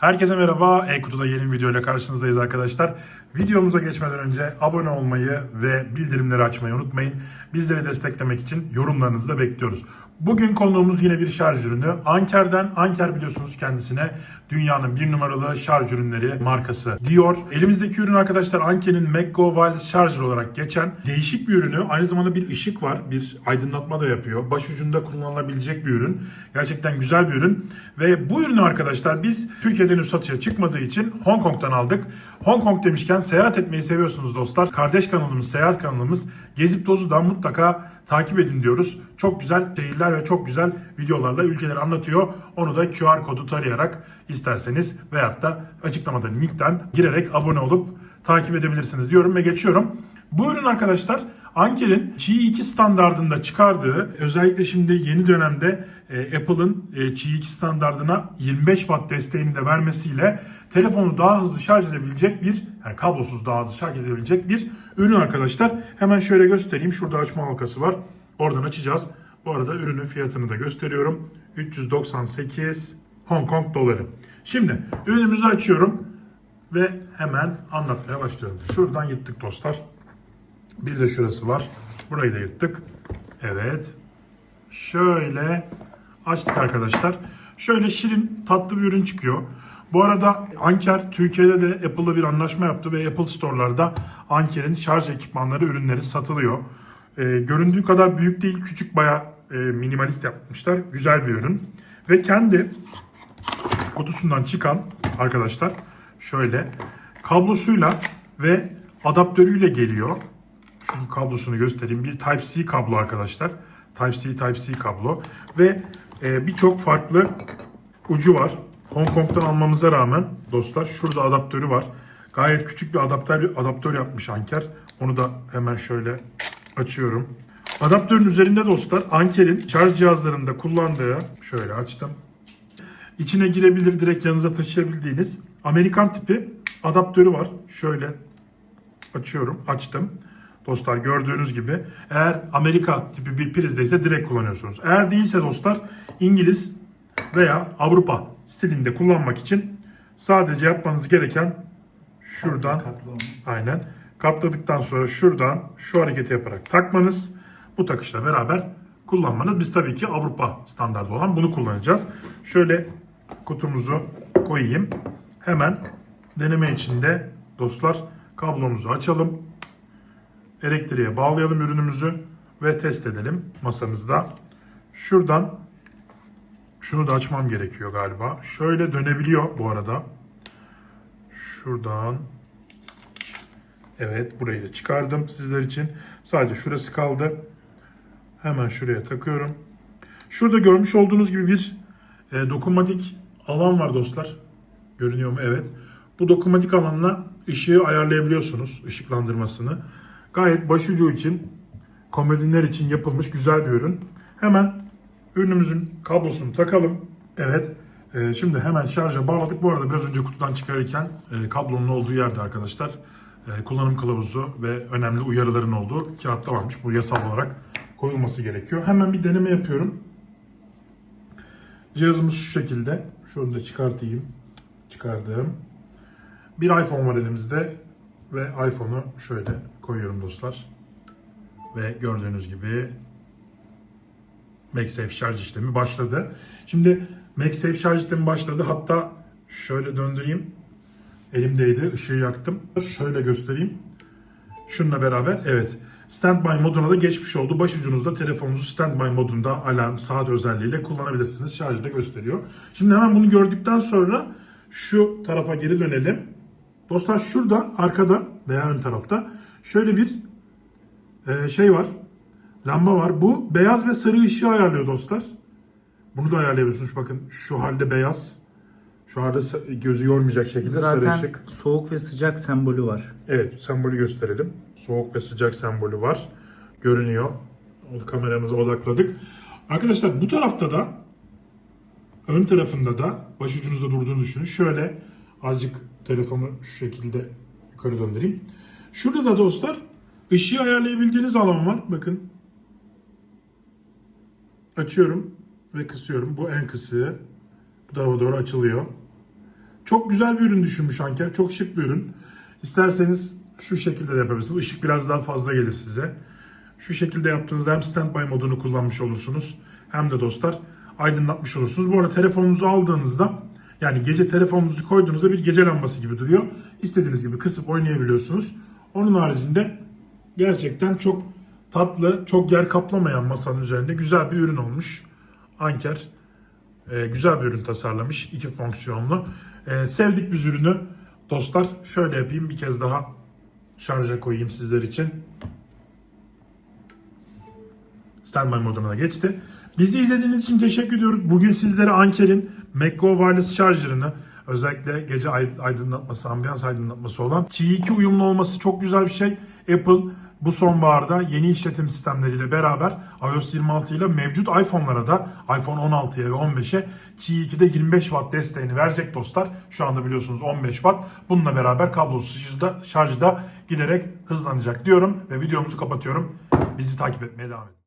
Herkese merhaba. E-Kutu'da yeni bir videoyla karşınızdayız arkadaşlar. Videomuza geçmeden önce abone olmayı ve bildirimleri açmayı unutmayın. Bizleri desteklemek için yorumlarınızı da bekliyoruz. Bugün konuğumuz yine bir şarj ürünü. Anker'den, Anker biliyorsunuz kendisine dünyanın bir numaralı şarj ürünleri markası diyor. Elimizdeki ürün arkadaşlar Anker'in MagGo Wireless Charger olarak geçen değişik bir ürünü. Aynı zamanda bir ışık var, bir aydınlatma da yapıyor. Başucunda kullanılabilecek bir ürün. Gerçekten güzel bir ürün. Ve bu ürünü arkadaşlar biz Türkiye'de henüz satışa çıkmadığı için Hong Kong'dan aldık. Hong Kong demişken seyahat etmeyi seviyorsunuz dostlar. Kardeş kanalımız, seyahat kanalımız Gezip Tozu'dan mutlaka takip edin diyoruz. Çok güzel şehirler ve çok güzel videolarla ülkeleri anlatıyor. Onu da QR kodu tarayarak isterseniz veyahut da açıklamada linkten girerek abone olup takip edebilirsiniz diyorum ve geçiyorum. Bu ürün arkadaşlar Anker'in Qi 2 standardında çıkardığı özellikle şimdi yeni dönemde e, Apple'ın e, Qi 2 standardına 25 watt desteğini de vermesiyle telefonu daha hızlı şarj edebilecek bir yani kablosuz daha hızlı şarj edebilecek bir ürün arkadaşlar. Hemen şöyle göstereyim. Şurada açma halkası var. Oradan açacağız. Bu arada ürünün fiyatını da gösteriyorum. 398 Hong Kong doları. Şimdi ürünümüzü açıyorum ve hemen anlatmaya başlıyorum. Şuradan yırttık dostlar. Bir de şurası var. Burayı da yırttık. Evet. Şöyle açtık arkadaşlar. Şöyle şirin tatlı bir ürün çıkıyor. Bu arada Anker Türkiye'de de Apple'la bir anlaşma yaptı ve Apple Store'larda Anker'in şarj ekipmanları ürünleri satılıyor. Ee, göründüğü kadar büyük değil, küçük baya minimalist yapmışlar. Güzel bir ürün. Ve kendi kutusundan çıkan arkadaşlar şöyle kablosuyla ve adaptörüyle geliyor. Şunun kablosunu göstereyim. Bir Type-C kablo arkadaşlar. Type-C, Type-C kablo. Ve e, birçok farklı ucu var. Hong Kong'dan almamıza rağmen dostlar şurada adaptörü var. Gayet küçük bir adaptör, adaptör yapmış Anker. Onu da hemen şöyle açıyorum. Adaptörün üzerinde dostlar Anker'in şarj cihazlarında kullandığı şöyle açtım. İçine girebilir direkt yanınıza taşıyabildiğiniz Amerikan tipi adaptörü var. Şöyle açıyorum. Açtım. Dostlar gördüğünüz gibi eğer Amerika tipi bir prizdeyse direkt kullanıyorsunuz. Eğer değilse dostlar İngiliz veya Avrupa stilinde kullanmak için sadece yapmanız gereken şuradan Katlı onu. aynen katladıktan sonra şuradan şu hareketi yaparak takmanız bu takışla beraber kullanmanız. Biz tabii ki Avrupa standardı olan bunu kullanacağız. Şöyle kutumuzu koyayım. Hemen deneme içinde dostlar kablomuzu açalım. Elektriğe bağlayalım ürünümüzü ve test edelim masamızda. Şuradan şunu da açmam gerekiyor galiba. Şöyle dönebiliyor bu arada. Şuradan Evet burayı da çıkardım sizler için. Sadece şurası kaldı. Hemen şuraya takıyorum. Şurada görmüş olduğunuz gibi bir e, dokunmatik alan var dostlar. Görünüyor mu? Evet. Bu dokunmatik alanla ışığı ayarlayabiliyorsunuz. ışıklandırmasını. Gayet başucu için, komodinler için yapılmış güzel bir ürün. Hemen ürünümüzün kablosunu takalım. Evet. e, şimdi hemen şarja bağladık. Bu arada biraz önce kutudan çıkarırken e, kablonun olduğu yerde arkadaşlar e, kullanım kılavuzu ve önemli uyarıların olduğu kağıtta varmış. Bu yasal olarak koyulması gerekiyor. Hemen bir deneme yapıyorum. Cihazımız şu şekilde. Şunu da çıkartayım. Çıkardım. Bir iPhone var elimizde ve iPhone'u şöyle koyuyorum dostlar. Ve gördüğünüz gibi MagSafe şarj işlemi başladı. Şimdi MagSafe şarj işlemi başladı. Hatta şöyle döndüreyim. Elimdeydi. ışığı yaktım. Şöyle göstereyim. Şununla beraber evet standby moduna da geçmiş oldu. Başucunuzda telefonunuzu standby modunda alarm, saat özelliğiyle kullanabilirsiniz. Şarjı da gösteriyor. Şimdi hemen bunu gördükten sonra şu tarafa geri dönelim. Dostlar şurada arkada veya ön tarafta şöyle bir e, şey var. Lamba var. Bu beyaz ve sarı ışığı ayarlıyor dostlar. Bunu da ayarlayabiliyorsunuz. Bakın şu halde beyaz. Şu halde gözü yormayacak şekilde sarı Zaten ışık. soğuk ve sıcak sembolü var. Evet, sembolü gösterelim. Soğuk ve sıcak sembolü var. Görünüyor. Kameramıza odakladık. Arkadaşlar bu tarafta da ön tarafında da başucunuzda durduğunu düşünün. Şöyle azıcık telefonu şu şekilde yukarı döndüreyim. Şurada da dostlar ışığı ayarlayabildiğiniz alan var. Bakın. Açıyorum ve kısıyorum. Bu en kısığı. Bu tarafa doğru açılıyor. Çok güzel bir ürün düşünmüş Anker. Çok şık bir ürün. İsterseniz şu şekilde de yapabilirsiniz. Işık biraz daha fazla gelir size. Şu şekilde yaptığınızda hem standby modunu kullanmış olursunuz hem de dostlar aydınlatmış olursunuz. Bu arada telefonunuzu aldığınızda yani gece telefonunuzu koyduğunuzda bir gece lambası gibi duruyor. İstediğiniz gibi kısıp oynayabiliyorsunuz. Onun haricinde gerçekten çok tatlı, çok yer kaplamayan masanın üzerinde güzel bir ürün olmuş. Anker e, güzel bir ürün tasarlamış. iki fonksiyonlu. E, sevdik biz ürünü. Dostlar şöyle yapayım bir kez daha şarja koyayım sizler için. Standby moduna geçti. Bizi izlediğiniz için teşekkür ediyoruz. Bugün sizlere Anker'in MagGo Wireless Charger'ını özellikle gece ay- aydınlatması, ambiyans aydınlatması olan Qi 2 uyumlu olması çok güzel bir şey. Apple bu sonbaharda yeni işletim sistemleriyle beraber iOS 26 ile mevcut iPhone'lara da iPhone 16'ya ve 15'e Qi 2'de 25 Watt desteğini verecek dostlar. Şu anda biliyorsunuz 15 Watt. Bununla beraber kablosuz şarjda, şarjda giderek hızlanacak diyorum ve videomuzu kapatıyorum. Bizi takip etmeye devam edin.